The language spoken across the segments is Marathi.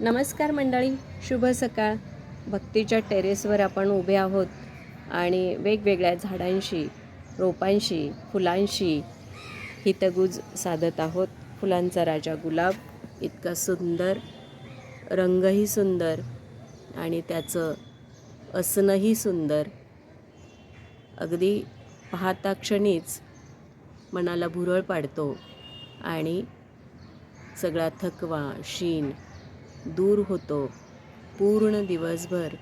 नमस्कार मंडळी शुभ सकाळ. भक्तीच्या टेरेसवर आपण उभे आहोत आणि वेगवेगळ्या झाडांशी रोपांशी फुलांशी हितगुज साधत आहोत. फुलांचा राजा गुलाब इतका सुंदर रंगही सुंदर आणि त्याचं असणंही सुंदर. अगदी पाहता क्षणीच मनाला भुरळ पाडतो आणि सगळा थकवा शीण दूर होतो. पूर्ण दिवसभर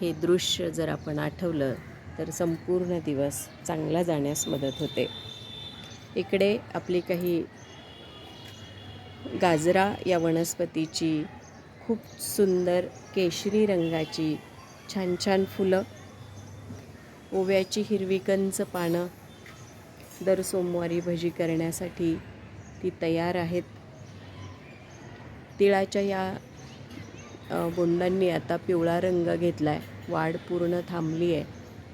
हे दृश्य जर आपण आठवलं तर संपूर्ण दिवस चांगला जाण्यास मदत होते. इकडे आपली काही गाजरा या वनस्पतीची खूप सुंदर केशरी रंगाची छान छान फुलं ओव्याची हिरवी कंच पानं दर सोमवारी भजी करण्यासाठी ती तयार आहेत. तिळाच्या या बोंडांनी आता पिवळा रंग घेतला आहे वाढ पूर्ण थांबली आहे.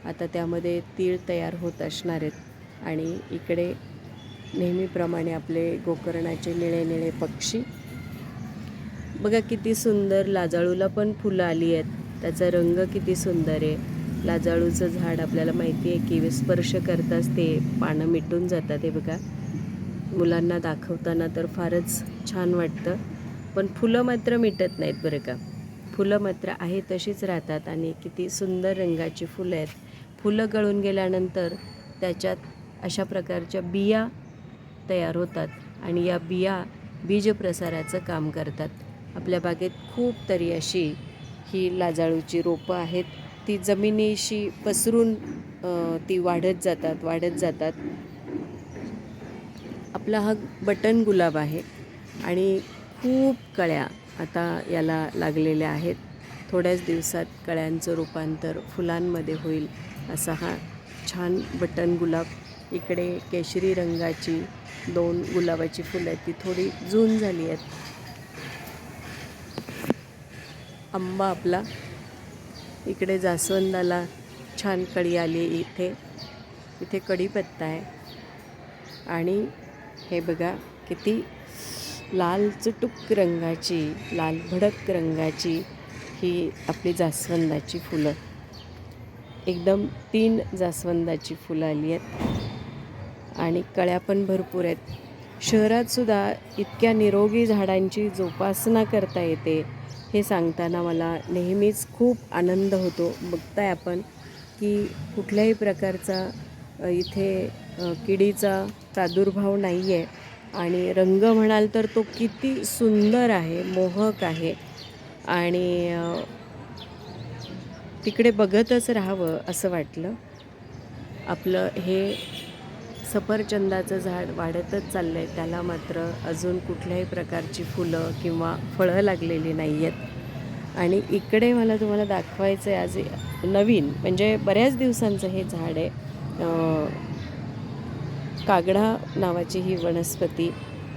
आता त्यामध्ये तीळ तयार होत असणार आहेत. आणि इकडे नेहमीप्रमाणे आपले गोकर्णाचे निळे निळे पक्षी. बघा किती सुंदर लाजाळूला पण फुलं आली आहेत. त्याचा रंग किती सुंदर आहे. लाजाळूचं झाड आपल्याला माहिती आहे की स्पर्श करताच ते पानं मिटून जातात हे बघा. मुलांना दाखवताना तर फारच छान वाटतं. पण फुलं मात्र मिटत नाहीत बरं का. फुलं मात्र आहे तशीच राहतात आणि किती सुंदर रंगाची फुलं आहेत. फुलं गळून गेल्यानंतर त्याच्यात अशा प्रकारच्या बिया तयार होतात आणि या बिया बीजप्रसाराचं काम करतात. आपल्या बागेत खूप तरी अशी ही लाजाळूची रोपं आहेत. ती जमिनीशी पसरून ती वाढत जातात वाढत जातात. आपला हा बटन गुलाब आहे आणि खूप कळ्या आता याला लागलेल्या आहेत. थोड्याच दिवसात कळ्यांचं रूपांतर फुलांमध्ये होईल असा हा छान बटन गुलाब. इकडे केशरी रंगाची दोन गुलाबाची फुलं आहेत ती थोडी जून झाली आहेत. आंबा आपला. इकडे जास्वंदाला छान कळी आली इथे. इथे कढीपत्ता आहे. आणि हे बघा किती लाल चुटुक रंगाची लाल भडक रंगाची ही आपली जास्वंदाची फुलं. एकदम तीन जास्वंदाची फुलं आली आहेत. आणि कळ्या पण भरपूर आहेत. शहरातसुद्धा इतक्या निरोगी झाडांची जोपासना करता येते हे सांगताना मला नेहमीच खूप आनंद होतो. बघताय आपण की कुठल्याही प्रकारचा इथे किडीचा प्रादुर्भाव नाही आहे आणि रंग म्हणाल तर तो किती सुंदर आहे मोहक आहे. आणि तिकडे बघतच राहावं असं वाटलं. आपलं हे सफरचंदाचं झाड वाढतच चाललं आहे त्याला मात्र अजून कुठल्याही प्रकारची फुलं किंवा फळं लागलेली नाही आहेत आणि इकडे मला तुम्हाला दाखवायचं आहे आज नवीन म्हणजे बऱ्याच दिवसांचं हे झाड आहे. कागडा नावाची ही वनस्पती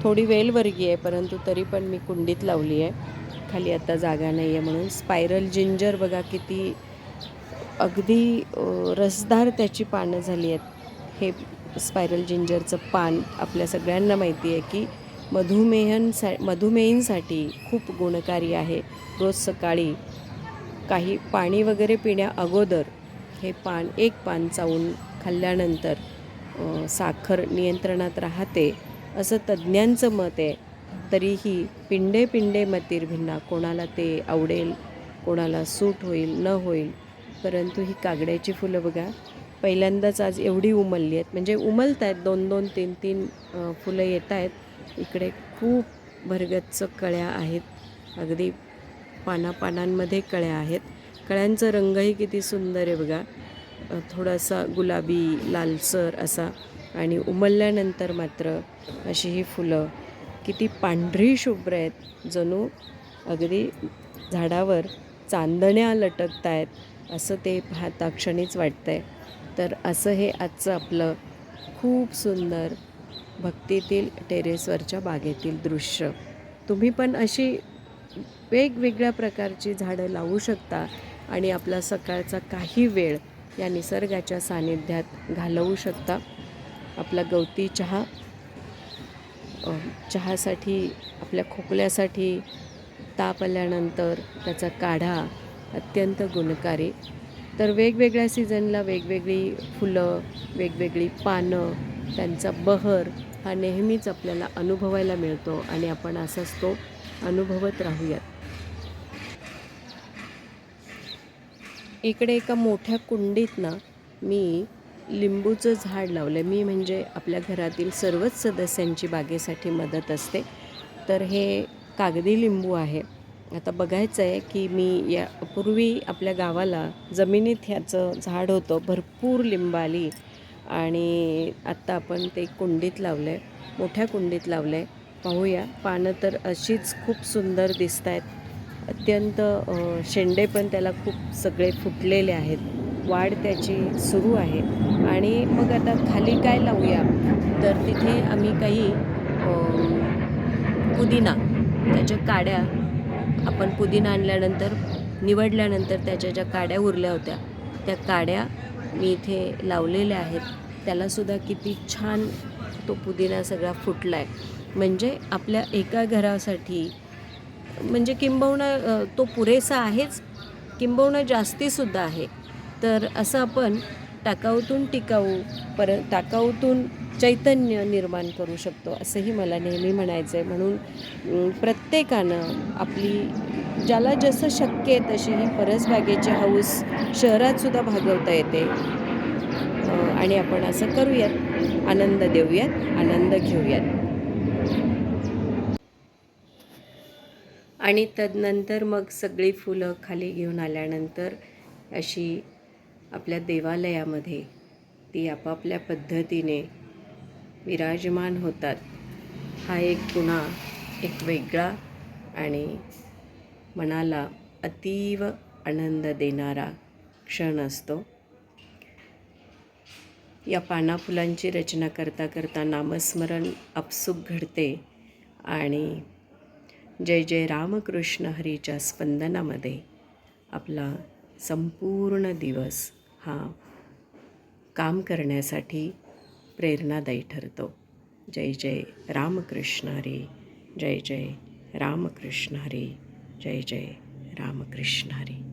थोडी वेलवर्गीय आहे परंतु तरी पण मी कुंडीत लावली आहे. खाली आता जागा नाही आहे म्हणून स्पायरल जिंजर बघा किती अगदी रसदार त्याची पानं झाली आहेत. हे स्पायरल जिंजरचं पान आपल्या सगळ्यांना माहिती आहे की मधुमेहनसा मधुमेहींसाठी खूप गुणकारी आहे. रोज सकाळी काही पाणी वगैरे पिण्या अगोदर हे पान एक पान चावून खाल्ल्यानंतर साखर नियंत्रणात राहते असं तज्ज्ञांचं मत आहे. तरीही पिंडे पिंडे मतीर्भिन्ना कोणाला ते आवडेल कोणाला सूट होईल न होईल परंतु ही कागड्याची फुलं बघा. पहिल्यांदाच आज एवढी उमलली आहेत. म्हणजे उमलत आहेत दोन दोन तीन तीन फुलं येत आहेत. इकडे खूप भरगच्च कळ्या आहेत. अगदी पानापानांमध्ये कळ्या आहेत. कळ्यांचं रंगही किती सुंदर आहे बघा. थोडासा गुलाबी लालसर असा आणि उमलल्यानंतर मात्र अशी ही फुलं. किती पांढरी शुभ्र आहेत. जणू अगदी झाडावर चांदण्या लटकत आहेत असं ते पाहता क्षणीच वाटतं आहे तर असं हे आजचं आपलं खूप सुंदर भक्तीतील टेरेसवरच्या बागेतील दृश्य. तुम्ही पण अशी वेगवेगळ्या प्रकारची झाडं लावू शकता आणि आपला सकाळचा काही वेळ या निसर्गाच्या सानिध्यात घालवू शकता. आपला गवती चहा चहासाठी आपल्या खोकल्यासाठी ताप आल्यानंतर त्याचा काढा अत्यंत गुणकारी. तर वेगवेगळ्या सीझनला वेगवेगळी फुलं वेगवेगळी पानं त्यांचा बहर हा नेहमीच आपल्याला अनुभवायला मिळतो आणि आपण असाच तो अनुभवत राहूयात. इकडे एका मोठ्या कुंडीत ना मी लिंबूचं झाड लावलं आहे मी म्हणजे आपल्या घरातील सर्वच सदस्यांची बागेसाठी मदत असते. तर हे कागदी लिंबू आहे. आता बघायचं आहे की मी या पूर्वी आपल्या गावाला जमिनीत ह्याचं झाड होतं. भरपूर लिंब आली आणि आत्ता आपण ते कुंडीत लावलं आहे मोठ्या कुंडीत लावलं आहे पाहूया. पानं तर अशीच खूप सुंदर दिसत आहेत अत्यंत शेंडे पण त्याला खूप सगळे फुटलेले आहेत. वाढ त्याची सुरू आहे. आणि मग आता खाली काय लावूया? तर तिथे आम्ही काही पुदिना त्याच्या काड्या आपण पुदिना आणल्यानंतर निवडल्यानंतर त्याच्या ज्या काड्या उरल्या होत्या त्या काड्या मी इथे लावलेल्या आहेत. त्यालासुद्धा किती छान तो पुदिना सगळा फुटला आहे म्हणजे आपल्या एका घरासाठी म्हणजे किंबहुना तो पुरेसा आहेच. किंबहुना जास्तीसुद्धा आहे. तर असं आपण टाकाऊतून टिकाऊ पर टाकाऊतून चैतन्य निर्माण करू शकतो असंही मला नेहमी म्हणायचं आहे म्हणून प्रत्येकानं आपली ज्याला जसं शक्य आहे तशी ही परसबागेची हौस शहरातसुद्धा भागवता येते. आणि आपण असं करूयात. आनंद देऊयात आनंद घेऊयात. आणि तदनंतर मग सगळी फुलं खाली घेऊन आल्यानंतर अशी आपल्या देवालयामध्ये ती आपापल्या पद्धतीने विराजमान होतात. हा एक पुन्हा एक वेगळा आणि मनाला अतीव आनंद देणारा क्षण असतो. या पाना फुलांची रचना करता करता नामस्मरण आपसूक घडते आणि जय जय रामकृष्ण हरीच्या स्पंदनामध्ये. आपला संपूर्ण दिवस हा काम करण्यासाठी प्रेरणादायी ठरतो. जय जय रामकृष्ण हरी जय जय रामकृष्ण हरी जय जय रामकृष्ण हरी.